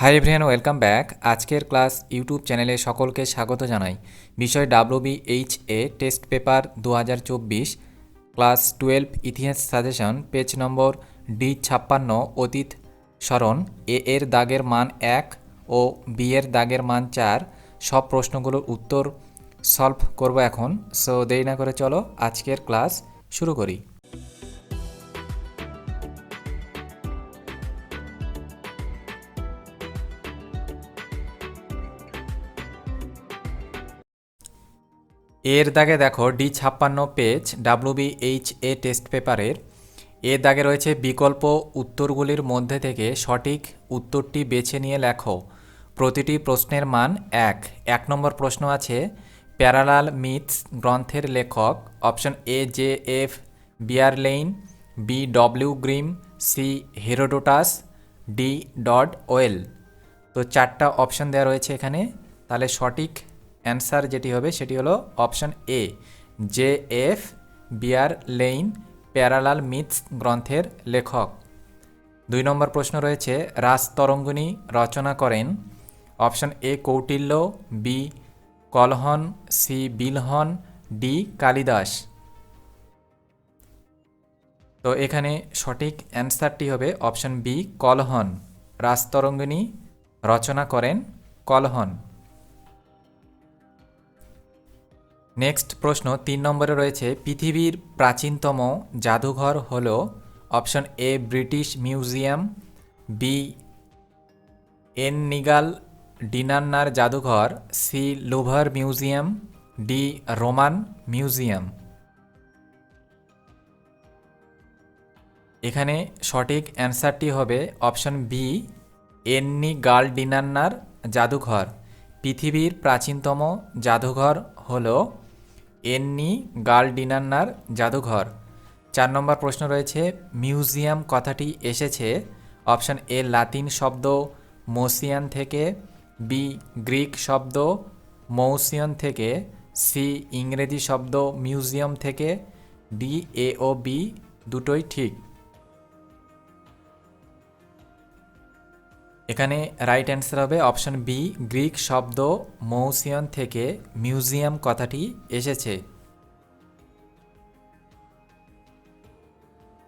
High everyone welcome back আজকের class YouTube চ্যানেলে সকলকে স্বাগত জানাই। বিষয় W B H A test paper দু হাজার চব্বিশ ক্লাস টুয়েলভ ইতিহাস সাজেশন পেজ নম্বর ডি ছাপ্পান্ন, অতীত স্মরণ এ এর দাগের মান এক ও বি এর দাগের মান চার, সব প্রশ্নগুলোর উত্তর সলভ করব এখন। সো দেরি না করে চলো আজকের ক্লাস শুরু করি। এর দাগে দেখো ডি ছাপ্পান্ন page W B H A test পেপারের। এর দাগে রয়েছে বিকল্প উত্তরগুলির মধ্যে থেকে সঠিক উত্তরটি বেছে নিয়ে লেখো। প্রতিটি প্রশ্নের মান এক। এক নম্বর প্রশ্ন আছে, প্যারালাল মিথস গ্রন্থের লেখক, option A J F Bierlein, B W Grimm, C Herodotus, D dot well. তো চারটা অপশন দেওয়া রয়েছে এখানে। তাহলে সঠিক অ্যান্সার যেটি হবে সেটি হলো option A, J F Bierlein, parallel myths গ্রন্থের লেখক। দুই নম্বর প্রশ্ন রয়েছে রাজতরঙ্গিনী রচনা করেন। Option A, Kautilya, B, Kalhana, C, Bilhana, D, Kalidasa. তো এখানে সঠিক অ্যান্সারটি হবে অপশন বি, কলহন। রাজতরঙ্গিনী রচনা করেন কলহন। নেক্সট প্রশ্ন তিন নম্বরে রয়েছে, পৃথিবীর প্রাচীনতম জাদুঘর হল option A, British museum, B Ennigaldi ডিনান্নার জাদুঘর, C, Louvre museum, D, Roman museum. এখানে সঠিক অ্যান্সারটি হবে অপশন বি এন্নি গাল ডিনান্নার জাদুঘর। পৃথিবীর প্রাচীনতম জাদুঘর হল এন্নি গার্ল ডিনান্নার জাদুঘর। চার নম্বর প্রশ্ন রয়েছে, মিউজিয়াম কথাটি এসেছে? অপশান এ, লাতিন শব্দ, মোসিয়ান থেকে, বি, গ্রিক শব্দ, মৌসিয়ান থেকে, সি, ইংরেজি শব্দ, মিউজিয়াম থেকে, ডি, এ ও বি, দুটোই ঠিক। এখানে রাইট অ্যান্সার হবে অপশন বি গ্রিক শব্দ মৌসিয়ন থেকে মিউজিয়াম কথাটি এসেছে।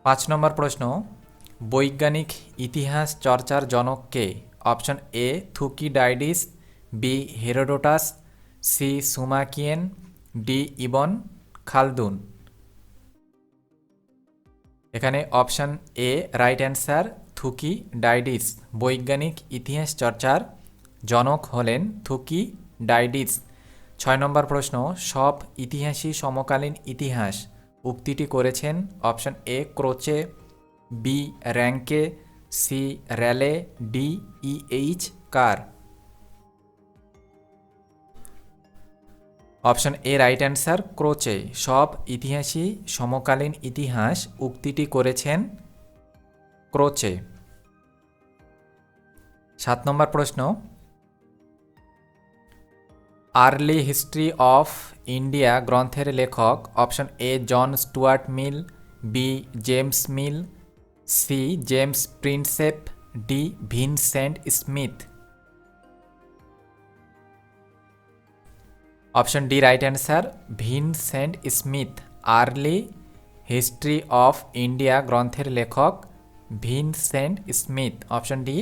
পাঁচ নম্বর প্রশ্ন, বৈজ্ঞানিক ইতিহাস চর্চার জনককে option A Thucydides B Herodotus C সুমাকিয়েন D Ibn Khaldun. এখানে option A right answer Thucydides বৈজ্ঞানিক ইতিহাস চর্চার জনক হলেন থুকি ডাইডিস। ছয় নম্বর প্রশ্ন, সব ইতিহাসই সমকালীন ইতিহাস। উক্তিটি করেছেন option A, Croce, B, Ranke, C, Raleigh, D, E, H, Carr. Option A, right answer, Croce. সব ইতিহাসই সমকালীন ইতিহাস, উক্তিটি করেছেন ক্রোচে। সাত নম্বর প্রশ্ন। আর্লি হিস্ট্রি অফ ইন্ডিয়া গ্রন্থের লেখক option A John Stuart Mill, B James Mill, C James Prinsep, D Vincent Smith. Option D right answer, Vincent Smith, early history of India গ্রন্থের লেখক Vincent Smith option D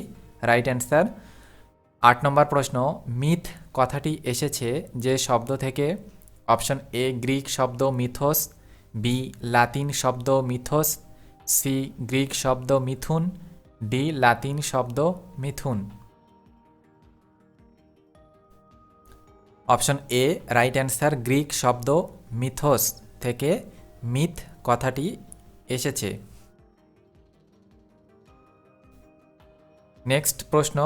right answer আট নম্বর প্রশ্ন, myth, কথাটি এসেছে যে শব্দ থেকে অপশন এ গ্রিক শব্দ মিথোস বি লাতিন শব্দ মিথোস সি গ্রিক শব্দ মিথুন ডি লাতিন শব্দ মিথুন। Option A right answer Greek শব্দ মিথোস থেকে, মিথ, কথাটি এসেছে। নেক্সট প্রশ্ন,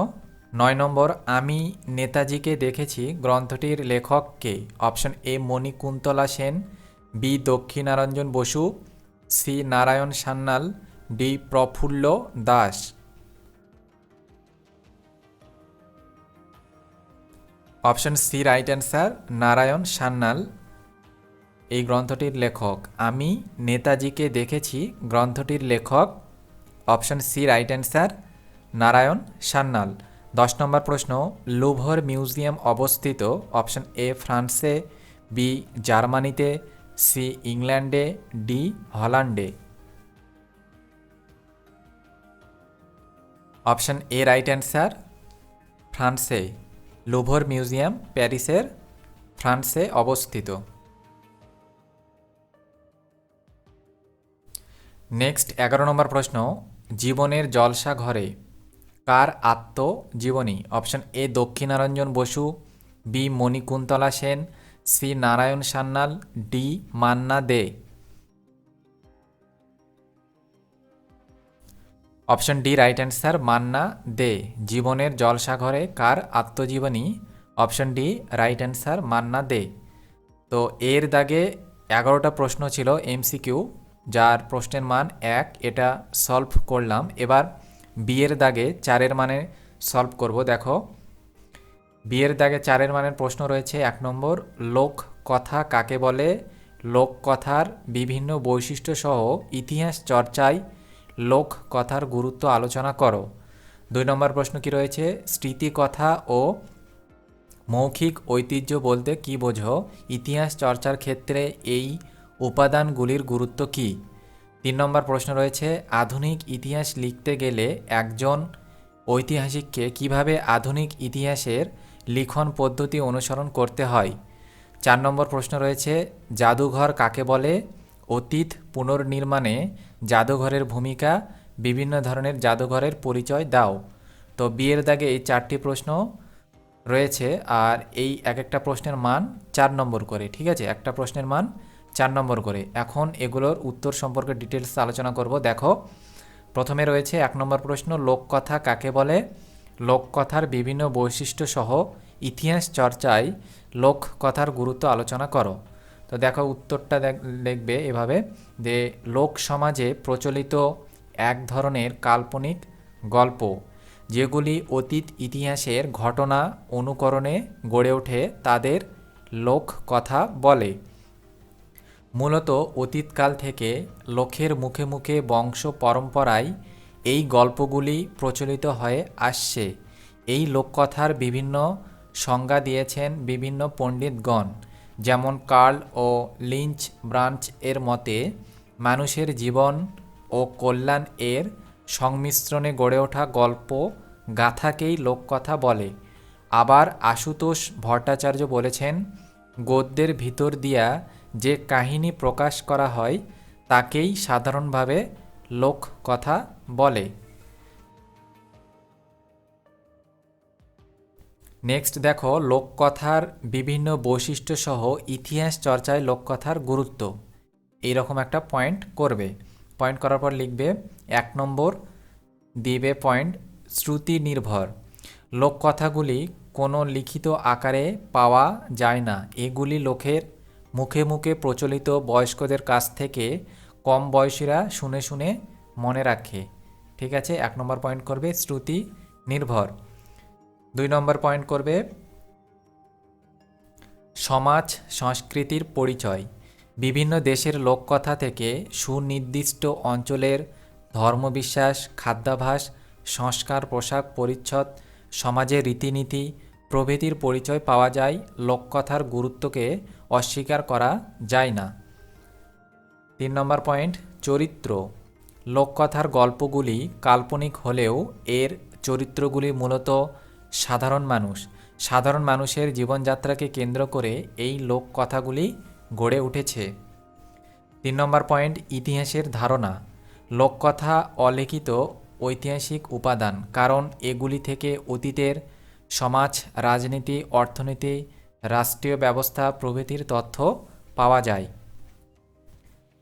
নয় নম্বর, আমি নেতাজিকে দেখেছি গ্রন্থটির লেখককে option A, Manikuntala Sen, B, Dakshinaranjan Basu, C, Narayan Sanyal D, Prafulla Das. Option C, right answer, Narayan Sanyal এই গ্রন্থটির লেখক। আমি নেতাজিকে দেখেছি, গ্রন্থটির লেখক। Option C, right answer Narayan Sanyal. দশ নম্বর প্রশ্ন, লুভর মিউজিয়াম অবস্থিত অপশন এ, ফ্রান্সে, বি, জার্মানিতে, সি, ইংল্যান্ডে, ডি, হল্যান্ডে। অপশন এ, রাইট অ্যান্সার, ফ্রান্সে। লুভর মিউজিয়াম প্যারিসের ফ্রান্সে অবস্থিত। নেক্সট, এগারো নম্বর প্রশ্ন, জীবনের জলসা ঘরে কার আত্মজীবনী? Option A, Dakshinaranjan Basu, B, Manikuntala Sen, C, Narayan Sanyal, D, Manna De. Option D, right answer, Manna De. জীবনের জলসাঘরে কার আত্মজীবনী? Option D, right answer, Manna De. তো এর দাগে এগারোটা প্রশ্ন ছিল এমসিকিউ, যার প্রশ্নের মান এক, এটা সলভ করলাম। এবার বিয়ের দাগে চারের মানে সলভ করব, দেখো। বিয়ের দাগে চারের মানের প্রশ্ন রয়েছে, এক নম্বর, লোক কথা কাকে বলে? লোক কথার বিভিন্ন বৈশিষ্ট্য সহ ইতিহাস চর্চায় লোক কথার গুরুত্ব আলোচনা করো। দুই নম্বর প্রশ্ন কি রয়েছে? স্মৃতি কথা ও মৌখিক ঐতিহ্য বলতে কি বোঝো? ইতিহাস চর্চার ক্ষেত্রে এই উপাদানগুলির গুরুত্ব কী? তিন নম্বর প্রশ্ন রয়েছে, আধুনিক ইতিহাস লিখতে গেলে একজন ঐতিহাসিককে কীভাবে আধুনিক ইতিহাসের লিখন পদ্ধতি অনুসরণ করতে হয়? চার নম্বর প্রশ্ন রয়েছে, জাদুঘর কাকে বলে? অতীত পুনর্নির্মাণে জাদুঘরের ভূমিকা, বিভিন্ন ধরনের জাদুঘরের পরিচয় দাও। তো বিয়ের দাগে এই চারটি প্রশ্ন রয়েছে, আর এই এক একটা প্রশ্নের মান চার নম্বর করে, ঠিক আছে? একটা প্রশ্নের মান চার নম্বর করে। এখন এগুলোর উত্তর সম্পর্কে ডিটেলস আলোচনা করব। দেখো, প্রথমে রয়েছে এক নম্বর প্রশ্ন, লোককথা কাকে বলে? লোককথার বিভিন্ন বৈশিষ্ট্য সহ ইতিহাস চর্চায় লোককথার গুরুত্ব আলোচনা করো। তো দেখো, উত্তরটা দেখবে এভাবে যে, লোক সমাজে প্রচলিত এক ধরনের কাল্পনিক গল্প, যেগুলি অতীত ইতিহাসের ঘটনা অনুকরণে গড়ে ওঠে, তাদের লোক কথা বলে। মূলত অতীতকাল থেকে লোকের মুখে মুখে বংশ পরম্পরায় এই গল্পগুলি প্রচলিত হয়ে আসছে। এই লোককথার বিভিন্ন সংজ্ঞা দিয়েছেন বিভিন্ন পণ্ডিতগণ, যেমন কার্ল ও লিঞ্চ ব্রাঞ্চ এর মতে, মানুষের জীবন ও কল্যাণ এর সংমিশ্রণে গড়ে ওঠা গল্প গাথাকেই লোককথা বলে। আবার আশুতোষ ভট্টাচার্য বলেছেন, গদ্যের ভিতর দিয়া যে কাহিনী প্রকাশ করা হয়, তাকেই সাধারণভাবে লোককথা বলে। নেক্সট দেখো, লোককথার বিভিন্ন বৈশিষ্ট্য সহ ইতিহাস চর্চায় লোককথার গুরুত্ব। এইরকম একটা পয়েন্ট করবে। পয়েন্ট করার পর লিখবে, এক নম্বর দিবে পয়েন্ট, শ্রুতি নির্ভর। লোককথাগুলি কোনো লিখিত আকারে পাওয়া যায় না। এগুলি লোকের মুখে মুখে প্রচলিত বয়স্কদের কাছ থেকে কম বয়সীরা শুনে শুনে মনে রাখে। ঠিক আছে, এক নম্বর পয়েন্ট করবে শ্রুতি নির্ভর। দুই নম্বর পয়েন্ট করবে সমাজ সংস্কৃতির পরিচয়। বিভিন্ন দেশের লোককথা থেকে সুনির্দিষ্ট অঞ্চলের ধর্মবিশ্বাস, খাদ্যাভাস, সংস্কার, পোশাক, পরিচ্ছদ, সমাজের রীতিনীতি প্রভৃতির পরিচয় পাওয়া যায়। লোককথার গুরুত্বকে অস্বীকার করা যায় না। তিন নম্বর পয়েন্ট, চরিত্র। লোককথার গল্পগুলি কাল্পনিক হলেও এর চরিত্রগুলি মূলত সাধারণ মানুষ। সাধারণ মানুষের জীবনযাত্রাকে কেন্দ্র করে এই লোককথাগুলি গড়ে উঠেছে। তিন নম্বর পয়েন্ট, ইতিহাসের ধারণা। লোককথা অলিখিত ঐতিহাসিক উপাদান, কারণ এগুলি থেকে অতীতের সমাজ, রাজনীতি, অর্থনীতি রাষ্ট্রীয় ব্যবস্থা প্রভৃতির তথ্য পাওয়া যায়।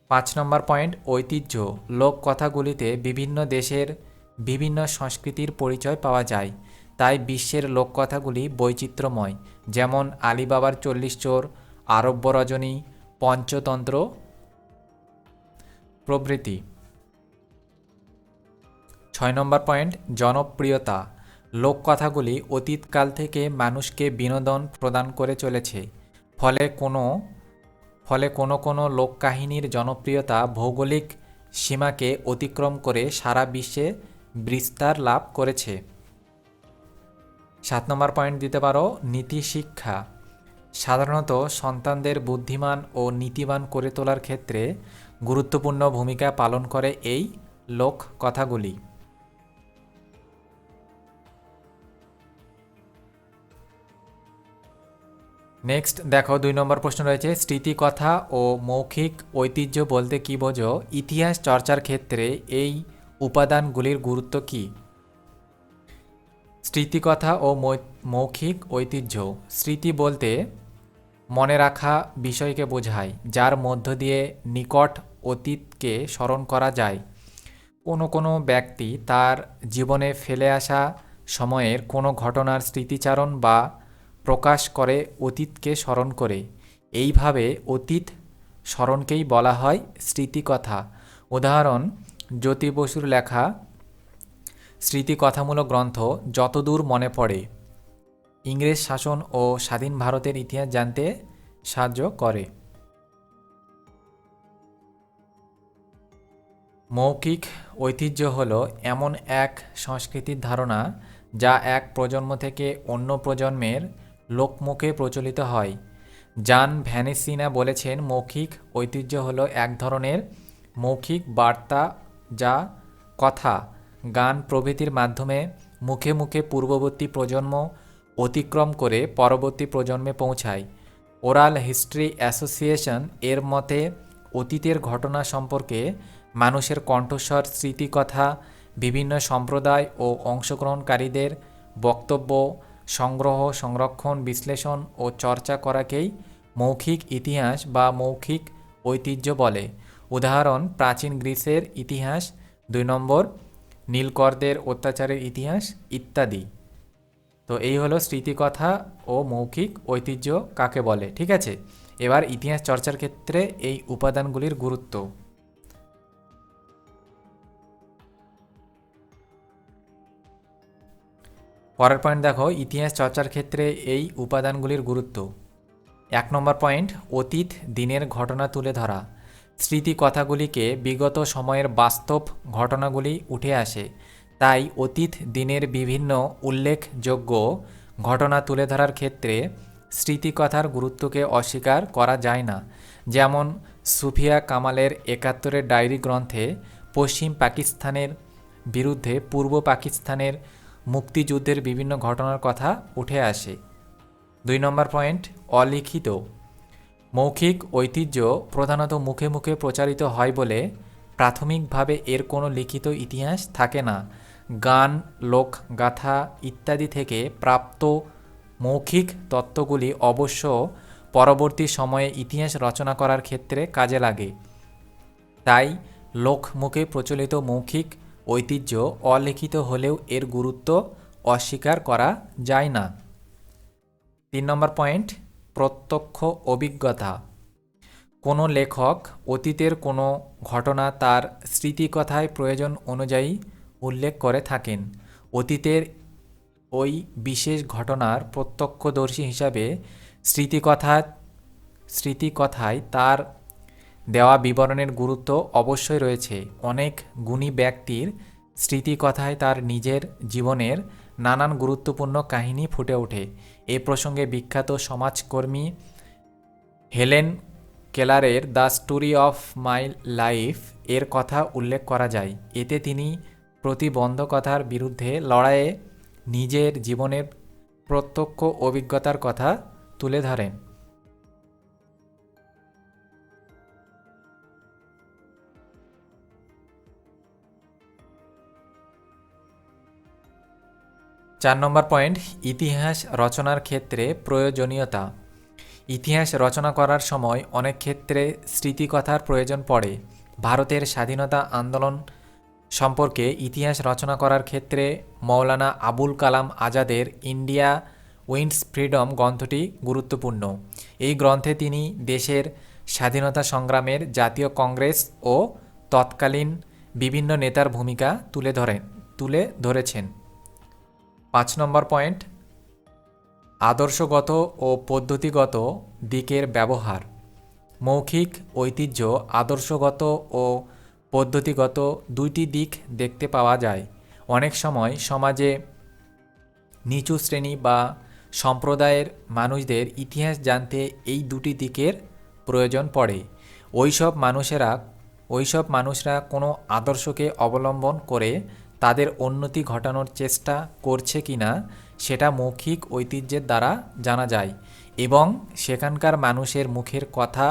পাঁচ নম্বর পয়েন্ট, ঐতিহ্য। লোককথাগুলিতে বিভিন্ন দেশের বিভিন্ন সংস্কৃতির পরিচয় পাওয়া যায়। তাই বিশ্বের লোককথাগুলি বৈচিত্র্যময়। যেমন আলিবাবার চল্লিশ চোর, আরব্য রজনী, পঞ্চতন্ত্র প্রভৃতি। ছয় নম্বর পয়েন্ট, জনপ্রিয়তা। লোককথাগুলি অতীতকাল থেকে মানুষকে বিনোদন প্রদান করে চলেছে। ফলে কোনো ফলে কোনো কোনো লোককাহিনীর জনপ্রিয়তা ভৌগোলিক সীমাকে অতিক্রম করে সারা বিশ্বে বিস্তার লাভ করেছে। সাত নম্বর পয়েন্ট দিতে পারো, নীতি শিক্ষা। সাধারণত সন্তানদের বুদ্ধিমান ও নীতিবান করে তোলার ক্ষেত্রে গুরুত্বপূর্ণ ভূমিকা পালন করে এই লোক কথাগুলি নেক্সট দেখো, দুই নম্বর প্রশ্ন রয়েছে, স্মৃতিকথা ও মৌখিক ঐতিহ্য বলতে কী বোঝো? ইতিহাস চর্চার ক্ষেত্রে এই উপাদানগুলির গুরুত্ব কী? স্মৃতিকথা ও মৌখিক ঐতিহ্য। স্মৃতি বলতে মনে রাখা বিষয়কে বোঝায়, যার মধ্য দিয়ে নিকট অতীতকে স্মরণ করা যায়। কোনো কোনো ব্যক্তি তার জীবনে ফেলে আসা সময়ের কোনো ঘটনার স্মৃতিচারণ বা প্রকাশ করে অতীতকে স্মরণ করে। এইভাবে অতীত স্মরণকেই বলা হয় স্মৃতিকথা। উদাহরণ, জ্যোতি বসুর লেখা স্মৃতিকথামূলক গ্রন্থ যতদূর মনে পড়ে। ইংরেজ শাসন ও স্বাধীন ভারতের ইতিহাস জানতে সাহায্য করে। মৌখিক ঐতিহ্য হল এমন এক সংস্কৃতির ধারণা যা এক প্রজন্ম থেকে অন্য প্রজন্মের লোকমুখে প্রচলিত হয়। জান ভ্যানিসিনা বলেছেন, মৌখিক ঐতিহ্য হলো এক ধরনের মৌখিক বার্তা যা কথা, গান প্রভৃতির মাধ্যমে মুখে মুখে পূর্ববর্তী প্রজন্ম অতিক্রম করে পরবর্তী প্রজন্মে পৌঁছায়। ওরাল হিস্ট্রি অ্যাসোসিয়েশন এর মতে, অতীতের ঘটনা সম্পর্কে মানুষের কণ্ঠস্বর, স্মৃতিকথা, বিভিন্ন সম্প্রদায় ও অংশগ্রহণকারীদের বক্তব্য সংগ্রহ, সংরক্ষণ, বিশ্লেষণ ও চর্চা করাকেই মৌখিক ইতিহাস বা মৌখিক ঐতিহ্য বলে। উদাহরণ, প্রাচীন গ্রিসের ইতিহাস, দুই নম্বর, নীলকরদের অত্যাচারের ইতিহাস ইত্যাদি। তো এই হলো স্মৃতিকথা ও মৌখিক ঐতিহ্য কাকে বলে, ঠিক আছে? এবার ইতিহাস চর্চার ক্ষেত্রে এই উপাদানগুলির গুরুত্ব। পরের পয়েন্ট দেখো, ইতিহাস চর্চার ক্ষেত্রে এই উপাদানগুলির গুরুত্ব। এক নম্বর পয়েন্ট অতীত দিনের ঘটনা তুলে ধরা। স্মৃতি কথাগুলিকে বিগত সময়ের বাস্তব ঘটনাগুলি উঠে আসে। তাই অতীত দিনের বিভিন্ন উল্লেখযোগ্য ঘটনা তুলে ধরার ক্ষেত্রে স্মৃতিকথার গুরুত্বকে অস্বীকার করা যায় না। যেমন, সুফিয়া কামালের একাত্তরের ডায়েরি গ্রন্থে পশ্চিম পাকিস্তানের বিরুদ্ধে পূর্ব পাকিস্তানের মুক্তিযুদ্ধের বিভিন্ন ঘটনার কথা উঠে আসে। দুই নম্বর পয়েন্ট, অলিখিত। মৌখিক ঐতিহ্য প্রধানত মুখে মুখে প্রচারিত হয় বলে প্রাথমিকভাবে এর কোনো লিখিত ইতিহাস থাকে না। গান লোকগাথা ইত্যাদি থেকে প্রাপ্ত মৌখিক তত্ত্বগুলি অবশ্য পরবর্তী সময়ে ইতিহাস রচনা করার ক্ষেত্রে কাজে লাগে। তাই, লোকমুখে প্রচলিত মৌখিক ঐতিহ্য অলিখিত হলেও এর গুরুত্ব অস্বীকার করা যায় না। তিন নম্বর পয়েন্ট, প্রত্যক্ষ অভিজ্ঞতা। কোনো লেখক অতীতের কোনো ঘটনা তার স্মৃতিকথায় প্রয়োজন অনুযায়ী উল্লেখ করে থাকেন। অতীতের ওই বিশেষ ঘটনার প্রত্যক্ষদর্শী হিসাবে স্মৃতিকথা স্মৃতিকথায় তার দেওয়া বিবরণের গুরুত্ব অবশ্যই রয়েছে। অনেক গুণী ব্যক্তির স্মৃতিকথায় তার নিজের জীবনের নানান গুরুত্বপূর্ণ কাহিনী ফুটে ওঠে। এ প্রসঙ্গে বিখ্যাত সমাজকর্মী Helen কেলারের the story of my life এর কথা উল্লেখ করা যায়। এতে তিনি প্রতিবন্ধকতার বিরুদ্ধে লড়াইয়ে নিজের জীবনের প্রত্যক্ষ অভিজ্ঞতার কথা তুলে ধরেন। চার নম্বর পয়েন্ট, ইতিহাস রচনার ক্ষেত্রে প্রয়োজনীয়তা। ইতিহাস রচনা করার সময় অনেক ক্ষেত্রে স্মৃতিকথার প্রয়োজন পড়ে। ভারতের স্বাধীনতা আন্দোলন সম্পর্কে ইতিহাস রচনা করার ক্ষেত্রে মৌলানা আবুল কালাম আজাদের ইন্ডিয়া উইন্ডস ফ্রিডম গ্রন্থটি গুরুত্বপূর্ণ। এই গ্রন্থে তিনি দেশের স্বাধীনতা সংগ্রামের জাতীয় কংগ্রেস ও তৎকালীন বিভিন্ন নেতার ভূমিকা তুলে ধরেন তুলে ধরেছেন। পাঁচ নম্বর পয়েন্ট, আদর্শগত ও পদ্ধতিগত দিকের ব্যবহার, মৌখিক, ঐতিহ্য, আদর্শগত ও পদ্ধতিগত দুইটি দিক দেখতে পাওয়া যায়। অনেক সময় সমাজে নিচু শ্রেণি বা সম্প্রদায়ের মানুষদের ইতিহাস জানতে এই দুটি দিকের প্রয়োজন পড়ে। ওইসব মানুষেরা, ওইসব মানুষরা কোনো আদর্শকে অবলম্বন করে তাদের উন্নতি ঘটানোর চেষ্টা করছে কি না, সেটা মৌখিক ঐতিহ্যের দ্বারা জানা যায় এবং সেখানকার মানুষের মুখের কথা,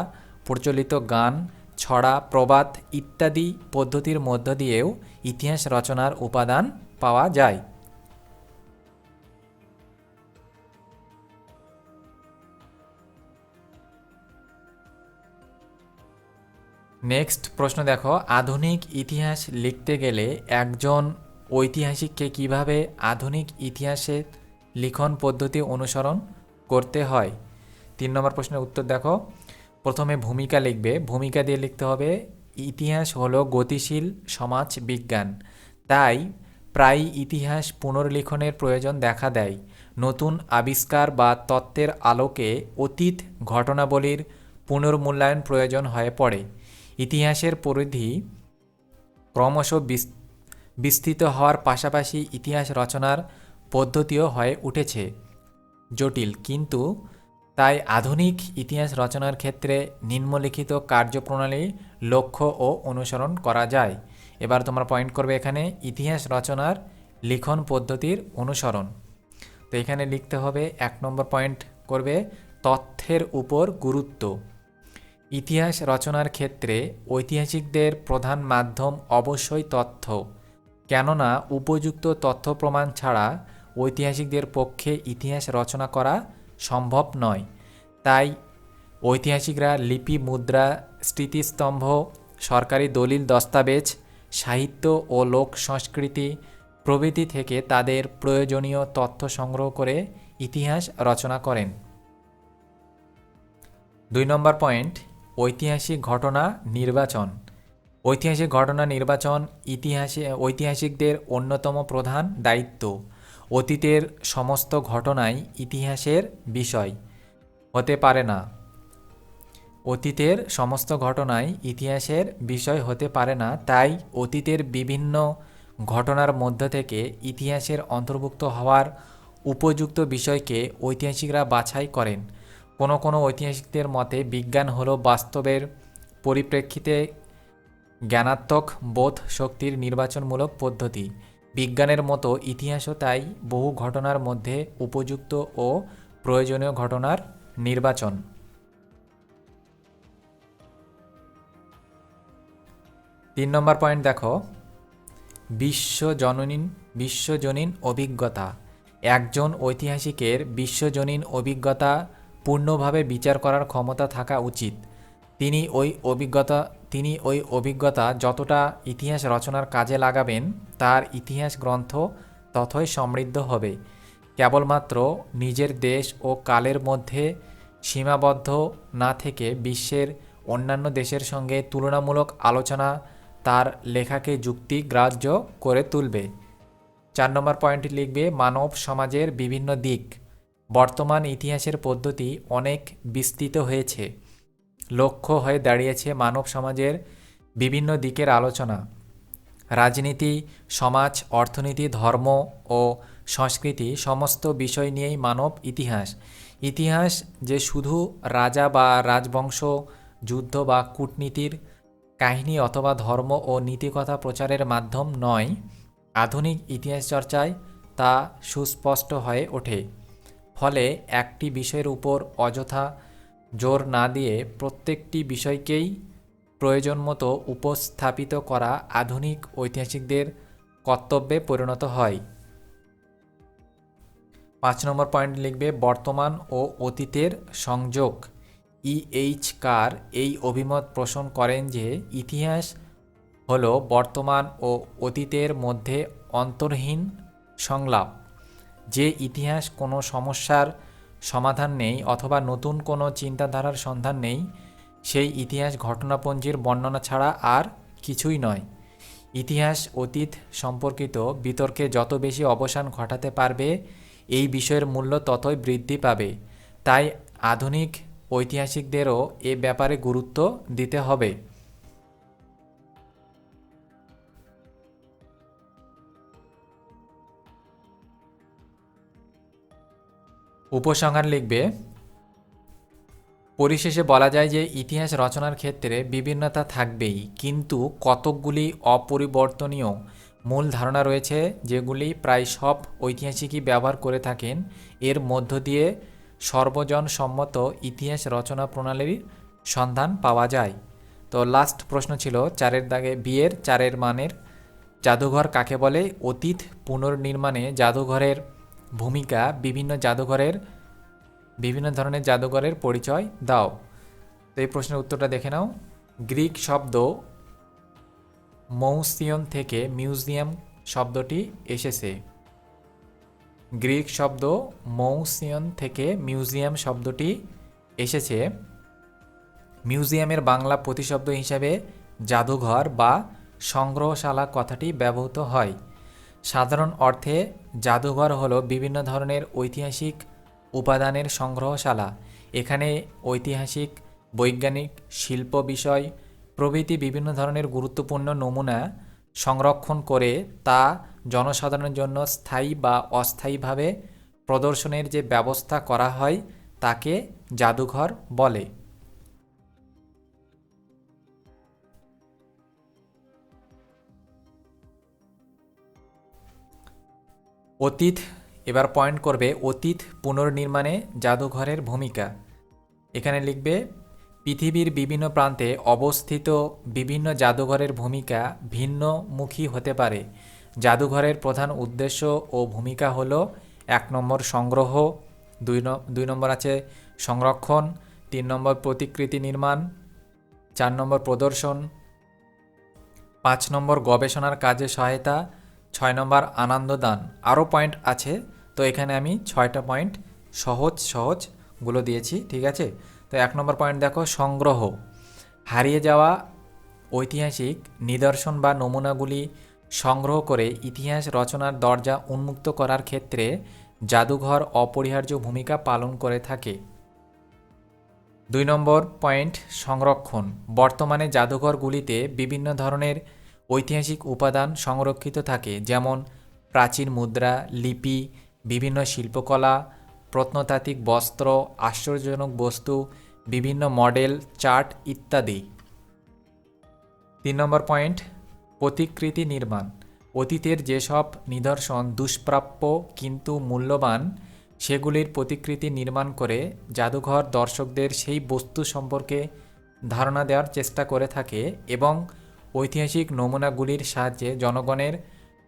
প্রচলিত গান, ছড়া, প্রবাদ ইত্যাদি পদ্ধতির মধ্য দিয়েও ইতিহাস রচনার উপাদান পাওয়া যায়। নেক্সট প্রশ্ন দেখো, আধুনিক ইতিহাস লিখতে গেলে একজন ঐতিহাসিককে কীভাবে আধুনিক ইতিহাসের লিখন পদ্ধতি অনুসরণ করতে হয়? তিন নম্বর প্রশ্নের উত্তর দেখো। প্রথমে ভূমিকা লিখবে। ভূমিকা দিয়ে লিখতে হবে, ইতিহাস হলো গতিশীল সমাজ বিজ্ঞান। তাই প্রায় ইতিহাস পুনর্লিখনের প্রয়োজন দেখা দেয়। নতুন আবিষ্কার বা তত্ত্বের আলোকে অতীত ঘটনাবলীর পুনর্মূল্যায়ন প্রয়োজন হয়ে পড়ে। ইতিহাসের পরিধি ক্রমশ বিস- বিস্তৃত হওয়ার পাশাপাশি ইতিহাস রচনার পদ্ধতিও হয়ে উঠেছে। জটিল, কিন্তু তাই আধুনিক ইতিহাস রচনার ক্ষেত্রে নিম্নলিখিত কার্যপ্রণালী লক্ষ্য ও অনুসরণ করা যায়। এবার তোমরা পয়েন্ট করবে এখানে ইতিহাস রচনার লিখন পদ্ধতির অনুসরণ। তো এখানে লিখতে হবে, এক নম্বর পয়েন্ট করবে, তথ্যের উপর গুরুত্ব। ইতিহাস রচনার ক্ষেত্রে ঐতিহাসিকদের প্রধান মাধ্যম অবশ্যই তথ্য। কেননা উপযুক্ত তথ্য প্রমাণ ছাড়া ঐতিহাসিকদের পক্ষে ইতিহাস রচনা করা সম্ভব নয়। তাই ঐতিহাসিকরা লিপি, মুদ্রা, স্মৃতিস্তম্ভ, সরকারি দলিল দস্তাবেজ, সাহিত্য ও লোক সংস্কৃতি প্রভৃতি থেকে তাদের প্রয়োজনীয় তথ্য সংগ্রহ করে ইতিহাস রচনা করেন। দুই নম্বর পয়েন্ট ঐতিহাসিক ঘটনা নির্বাচন। ঐতিহাসিক ঘটনা নির্বাচন ইতিহাসে, ঐতিহাসিকদের অন্যতম প্রধান দায়িত্ব। অতীতের সমস্ত ঘটনাই ইতিহাসের বিষয়। হতে পারে না। অতীতের সমস্ত ঘটনাই ইতিহাসের বিষয় হতে পারে না, তাই অতীতের বিভিন্ন ঘটনার মধ্য থেকে ইতিহাসের অন্তর্ভুক্ত হওয়ার উপযুক্ত বিষয়কে ঐতিহাসিকরা বাছাই করেন। কোনো কোনো ঐতিহাসিকদের মতে বিজ্ঞান হলো বাস্তবের পরিপ্রেক্ষিতে জ্ঞানাত্মক বোধ শক্তির নির্বাচনমূলক পদ্ধতি। বিজ্ঞানের মতো ইতিহাসও তাই বহু ঘটনার মধ্যে উপযুক্ত ও প্রয়োজনীয় ঘটনার নির্বাচন। তিন নম্বর পয়েন্ট দেখো। বিশ্বজনীন বিশ্বজনীন অভিজ্ঞতা। একজন ঐতিহাসিকের বিশ্বজনীন অভিজ্ঞতা পূর্ণভাবে বিচার করার ক্ষমতা থাকা উচিত। তিনি ওই অভিজ্ঞতা, তিনি ওই অভিজ্ঞতা যতটা ইতিহাস রচনার কাজে লাগাবেন, তার ইতিহাস গ্রন্থ ততই সমৃদ্ধ হবে। কেবলমাত্র নিজের দেশ ও কালের মধ্যে সীমাবদ্ধ না থেকে বিশ্বের অন্যান্য দেশের সঙ্গে তুলনামূলক আলোচনা তার লেখাকে যুক্তি গ্রাহ্য করে তুলবে। চার নম্বর পয়েন্টটি লিখবে, মানব সমাজের বিভিন্ন দিক। বর্তমান ইতিহাসের পদ্ধতি অনেক বিস্তৃত হয়েছে। লক্ষ্য হয়ে দাঁড়িয়েছে মানব সমাজের বিভিন্ন দিকের আলোচনা। রাজনীতি, সমাজ, অর্থনীতি, ধর্ম ও সংস্কৃতি সমস্ত বিষয় নিয়েই মানব ইতিহাস। ইতিহাস যে শুধু রাজা বা রাজবংশ, যুদ্ধ বা কূটনীতির কাহিনী অথবা ধর্ম ও নীতিকথা প্রচারের মাধ্যম নয়, আধুনিক ইতিহাস চর্চায় তা সুস্পষ্ট হয়ে ওঠে। ফলে একটি বিষয়ের উপর অযথা জোর না দিয়ে প্রত্যেকটি বিষয়কেই প্রয়োজন মতো উপস্থাপিত করা আধুনিক ঐতিহাসিকদের কর্তব্যে পরিণত হয়। পাঁচ নম্বর পয়েন্ট লিখবে, বর্তমান ও অতীতের সংযোগ। ইএইচ কার এই অভিমত পোষণ করেন যে ইতিহাস হল বর্তমান ও অতীতের মধ্যে অন্তর্হীন সংলাপ। যে ইতিহাস কোনো সমস্যার সমাধান নেই অথবা নতুন কোনো চিন্তাধারার সন্ধান নেই, সেই ইতিহাস ঘটনাপঞ্জির বর্ণনা ছাড়া আর কিছুই নয়। ইতিহাস অতীত সম্পর্কিত বিতর্কে যত বেশি অবসান ঘটাতে পারবে, এই বিষয়ের মূল্য ততই বৃদ্ধি পাবে। তাই আধুনিক ঐতিহাসিকদেরও এ ব্যাপারে গুরুত্ব দিতে হবে। উপসংহার লিখবে, পরিশেষে বলা যায় যে ইতিহাস রচনার ক্ষেত্রে বিভিন্নতা থাকবেই, কিন্তু কতকগুলি অপরিবর্তনীয় মূল ধারণা রয়েছে যেগুলি প্রায় সব ঐতিহাসিকই ব্যবহার করে থাকেন। এর মধ্য দিয়ে সর্বজন সম্মত ইতিহাস রচনা প্রণালীর সন্ধান পাওয়া যায়। তো লাস্ট প্রশ্ন ছিল, চারের দাগে বিয়ের, চারের মানের জাদুঘর কাকে বলে? অতীত পুনর্নির্মাণে জাদুঘরের ভূমিকা বিভিন্ন জাদুঘরের, বিভিন্ন ধরনের জাদুঘরের পরিচয় দাও। তো এই প্রশ্নের উত্তরটা দেখে নাও। গ্রিক শব্দ মৌসিয়ন থেকে মিউজিয়াম শব্দটি এসেছে। গ্রিক শব্দ মৌসিয়ন থেকে মিউজিয়াম শব্দটি এসেছে। মিউজিয়ামের বাংলা প্রতিশব্দ হিসাবে জাদুঘর বা সংগ্রহশালা কথাটি ব্যবহৃত হয়। সাধারণ অর্থে জাদুঘর হলো বিভিন্ন ধরনের ঐতিহাসিক উপাদানের সংগ্রহশালা। এখানে ঐতিহাসিক, বৈজ্ঞানিক, শিল্প বিষয়, প্রভৃতি বিভিন্ন ধরনের গুরুত্বপূর্ণ নমুনা সংরক্ষণ করে তা জনসাধারণের জন্য স্থায়ী বা অস্থায়ীভাবে প্রদর্শনের যে ব্যবস্থা করা হয়, তাকে জাদুঘর বলে। অতীত এবার পয়েন্ট করবে অতীত পুনর্নির্মাণে জাদুঘরের ভূমিকা। এখানে লিখবে, পৃথিবীর বিভিন্ন প্রান্তে অবস্থিত বিভিন্ন জাদুঘরের ভূমিকা ভিন্নমুখী হতে পারে। জাদুঘরের প্রধান উদ্দেশ্য ও ভূমিকা হল এক নম্বর সংগ্রহ, দুই নম্বর আছে সংরক্ষণ, তিন নম্বর প্রতিকৃতি নির্মাণ, চার নম্বর প্রদর্শন, পাঁচ নম্বর গবেষণার কাজে সহায়তা ছয় নম্বর আনন্দদান। আরও পয়েন্ট আছে, তো এখানে আমি ছয়টা পয়েন্ট সহজ সহজগুলো দিয়েছি, ঠিক আছে? তো এক নম্বর পয়েন্ট দেখো, সংগ্রহ। হারিয়ে যাওয়া ঐতিহাসিক নিদর্শন বা নমুনাগুলি সংগ্রহ করে ইতিহাস রচনার দরজা উন্মুক্ত করার ক্ষেত্রে জাদুঘর অপরিহার্য ভূমিকা পালন করে থাকে। দুই নম্বর পয়েন্ট সংরক্ষণ। বর্তমানে জাদুঘরগুলিতে বিভিন্ন ধরনের ঐতিহাসিক উপাদান সংরক্ষিত থাকে, যেমন প্রাচীন মুদ্রা, লিপি, বিভিন্ন শিল্পকলা, প্রত্নতাত্ত্বিক বস্ত্র, আশ্চর্যজনক বস্তু, বিভিন্ন মডেল, চার্ট ইত্যাদি। তিন নম্বর পয়েন্ট, প্রতিকৃতি নির্মাণ। অতীতের যেসব নিদর্শন দুষ্প্রাপ্য কিন্তু মূল্যবান, সেগুলির প্রতিকৃতি নির্মাণ করে জাদুঘর দর্শকদের সেই বস্তু সম্পর্কে ধারণা দেওয়ার চেষ্টা করে থাকে এবং ঐতিহাসিক নমুনাগুলির সাহায্যে জনগণের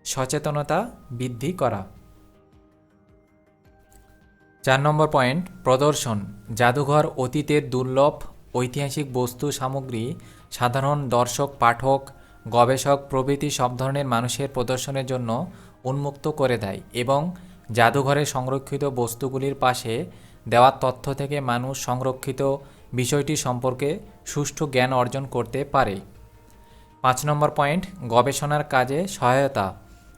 সচেতনতা বৃদ্ধি করা। চার নম্বর পয়েন্ট, প্রদর্শন। জাদুঘর অতীতের দুর্লভ ঐতিহাসিক বস্তু সামগ্রী, সাধারণ দর্শক, পাঠক, গবেষক প্রভৃতি সব ধরনের মানুষের প্রদর্শনের জন্য উন্মুক্ত করে দেয় এবং জাদুঘরে সংরক্ষিত বস্তুগুলির পাশে দেওয়া তথ্য থেকে মানুষ সংরক্ষিত বিষয়টি সম্পর্কে সুষ্ঠু জ্ঞান অর্জন করতে পারে। পাঁচ নম্বর পয়েন্ট, গবেষণার কাজে সহায়তা।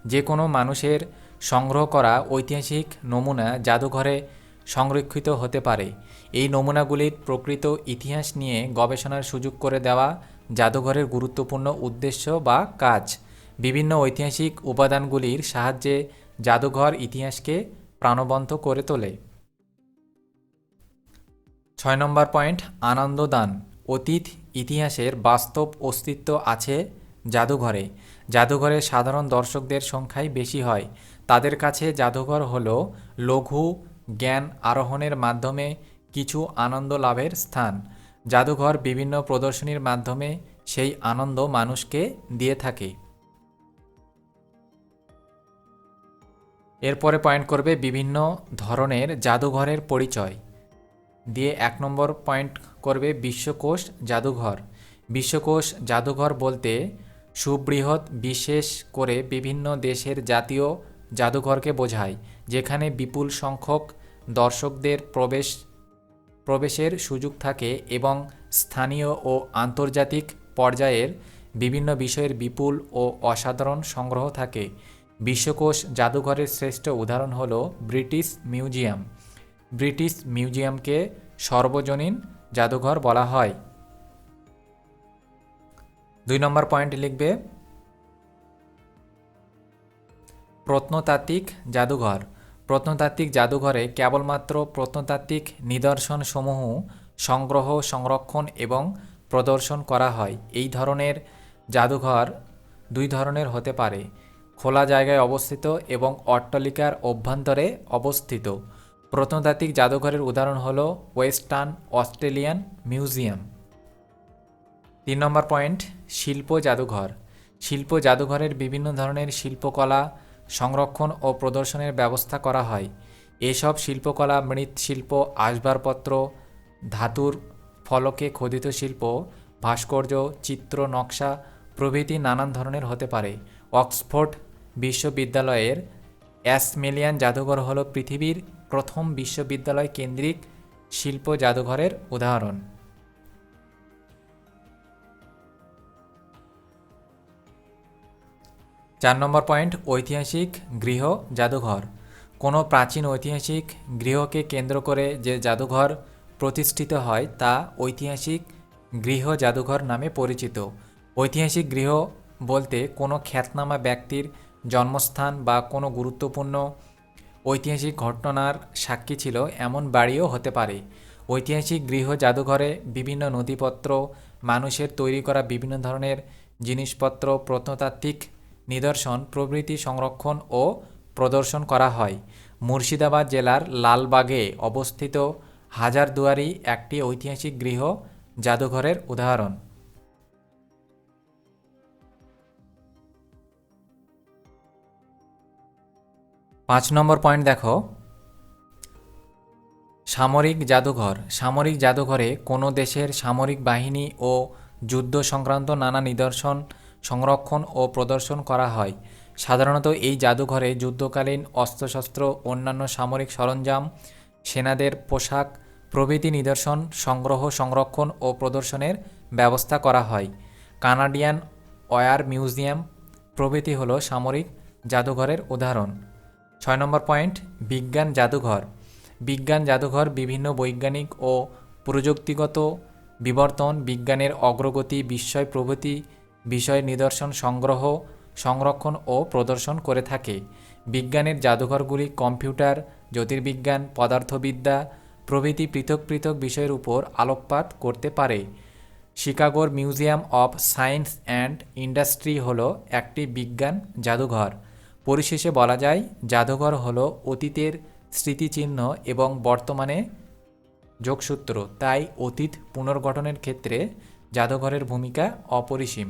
যে কোনো মানুষের সংগ্রহ করা ঐতিহাসিক নমুনা জাদুঘরে সংরক্ষিত হতে পারে। এই নমুনাগুলির প্রকৃত ইতিহাস নিয়ে গবেষণার সুযোগ করে দেওয়া জাদুঘরের গুরুত্বপূর্ণ উদ্দেশ্য বা কাজ। বিভিন্ন ঐতিহাসিক উপাদানগুলির সাহায্যে জাদুঘর ইতিহাসকে প্রাণবন্ত করে তোলে। ছয় নম্বর পয়েন্ট, আনন্দদান। অতীত ইতিহাসের বাস্তব অস্তিত্ব আছে জাদুঘরে। জাদুঘরে সাধারণ দর্শকদের সংখ্যাই বেশি হয়। তাদের কাছে জাদুঘর হল লঘু, জ্ঞান আরোহণের মাধ্যমে কিছু আনন্দ লাভের স্থান। জাদুঘর বিভিন্ন প্রদর্শনীর মাধ্যমে সেই আনন্দ মানুষকে দিয়ে থাকে। এরপরে পয়েন্ট করবে বিভিন্ন ধরনের জাদুঘরের পরিচয়। দিয়ে এক নম্বর পয়েন্ট করবে বিশ্বকোষ জাদুঘর। বিশ্বকোষ জাদুঘর বলতে সুবৃহৎ, বিশেষ করে বিভিন্ন দেশের জাতীয় জাদুঘরকে বোঝায়, যেখানে বিপুল সংখ্যক দর্শকদের প্রবেশ, প্রবেশের সুযোগ থাকে এবং স্থানীয় ও আন্তর্জাতিক পর্যায়ের বিভিন্ন বিষয়ের বিপুল ও অসাধারণ সংগ্রহ থাকে। বিশ্বকোষ জাদুঘরের শ্রেষ্ঠ উদাহরণ হল ব্রিটিশ মিউজিয়াম। ব্রিটিশ মিউজিয়ামকে সর্বজনীন জাদুঘর বলা হয়। দুই নম্বর পয়েন্ট লিখবে, প্রত্নতাত্ত্বিক জাদুঘর। প্রত্নতাত্ত্বিক জাদুঘরে কেবলমাত্র প্রত্নতাত্ত্বিক নিদর্শনসমূহ সংগ্রহ, সংরক্ষণ এবং প্রদর্শন করা হয়। এই ধরনের জাদুঘর দুই ধরনের হতে পারে। খোলা জায়গায় অবস্থিত এবং অট্টালিকার অভ্যন্তরে অবস্থিত। প্রত্নতাত্ত্বিক জাদুঘরের উদাহরণ হল ওয়েস্টার্ন অস্ট্রেলিয়ান মিউজিয়াম। তিন নম্বর পয়েন্ট, শিল্প জাদুঘর। শিল্প জাদুঘরের বিভিন্ন ধরনের শিল্পকলা সংরক্ষণ ও প্রদর্শনের ব্যবস্থা করা হয়। এসব শিল্পকলা মৃৎশিল্প আসবাবপত্র, ধাতুর ফলকে খোদিত শিল্প, ভাস্কর্য, চিত্র, নকশা প্রভৃতি নানান ধরনের হতে পারে। অক্সফোর্ড বিশ্ববিদ্যালয়ের অ্যাসমেলিয়ান জাদুঘর হল পৃথিবীর প্রথম বিশ্ববিদ্যালয় কেন্দ্রিক শিল্প জাদুঘরের উদাহরণ। চার নম্বর পয়েন্ট, ঐতিহাসিক গৃহ জাদুঘর। কোনো প্রাচীন ঐতিহাসিক গৃহকে কেন্দ্র করে যে জাদুঘর প্রতিষ্ঠিত হয় তা ঐতিহাসিক গৃহ জাদুঘর নামে পরিচিত। ঐতিহাসিক গৃহ বলতে কোনো খ্যাতনামা ব্যক্তির জন্মস্থান বা কোনো গুরুত্বপূর্ণ ঐতিহাসিক ঘটনার সাক্ষী ছিল এমন বাড়িও হতে পারে। ঐতিহাসিক গৃহ জাদুঘরে বিভিন্ন নথিপত্র, মানুষের তৈরি করা বিভিন্ন ধরনের জিনিসপত্র, প্রত্নতাত্ত্বিক নিদর্শন, প্রভৃতি সংরক্ষণ ও প্রদর্শন করা হয়। মুর্শিদাবাদ জেলার লালবাগে অবস্থিত হাজারদুয়ারি একটি ঐতিহাসিক গৃহ জাদুঘরের উদাহরণ। পাঁচ নম্বর পয়েন্ট দেখো। সামরিক জাদুঘর। সামরিক জাদুঘরে কোনো দেশের সামরিক বাহিনী ও যুদ্ধ সংক্রান্ত নানা নিদর্শন, সংরক্ষণ ও প্রদর্শন করা হয়। সাধারণত এই জাদুঘরে যুদ্ধকালীন অস্ত্রশস্ত্র, অন্যান্য সামরিক সরঞ্জাম, সেনাদের পোশাক, প্রভৃতি নিদর্শন, সংগ্রহ, সংরক্ষণ ও প্রদর্শনের ব্যবস্থা করা হয়। কানাডিয়ান ওয়ার মিউজিয়াম প্রভৃতি হল সামরিক জাদুঘরের উদাহরণ। ছয় নম্বর পয়েন্ট, বিজ্ঞান জাদুঘর। বিজ্ঞান জাদুঘর বিভিন্ন বৈজ্ঞানিক ও প্রযুক্তিগত বিবর্তন, বিজ্ঞানের অগ্রগতি, বিস্ময় প্রভৃতি, বিষয় নিদর্শন, সংগ্রহ, সংরক্ষণ ও প্রদর্শন করে থাকে। বিজ্ঞানের জাদুঘরগুলি কম্পিউটার, জ্যোতির্বিজ্ঞান, পদার্থবিদ্যা প্রভৃতি পৃথক পৃথক বিষয়ের উপর আলোকপাত করতে পারে। শিকাগোর museum of science and industry হল একটি বিজ্ঞান জাদুঘর। পরিশেষে বলা যায়, জাদুঘর হল অতীতের স্মৃতিচিহ্ন এবং বর্তমানে যোগসূত্র। তাই অতীত পুনর্গঠনের ক্ষেত্রে জাদুঘরের ভূমিকা অপরিসীম।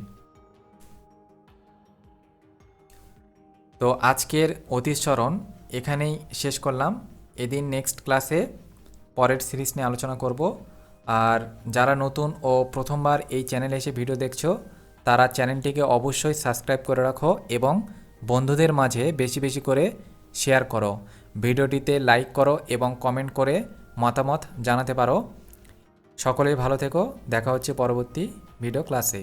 তো আজকের অতীতস্মরণ এখানেই শেষ করলাম। এদিন নেক্সট ক্লাসে পরের সিরিজ নিয়ে আলোচনা করব। আর যারা নতুন ও প্রথমবার এই চ্যানেলে এসে ভিডিও দেখছ, তারা চ্যানেলটিকে অবশ্যই সাবস্ক্রাইব করে রাখো এবং বন্ধুদের মাঝে বেশি বেশি করে শেয়ার করো। ভিডিওটিতে লাইক করো এবং কমেন্ট করে মতামত জানাতে পারো। সকলেই ভালো থেকো। দেখা হচ্ছে পরবর্তী ভিডিও ক্লাসে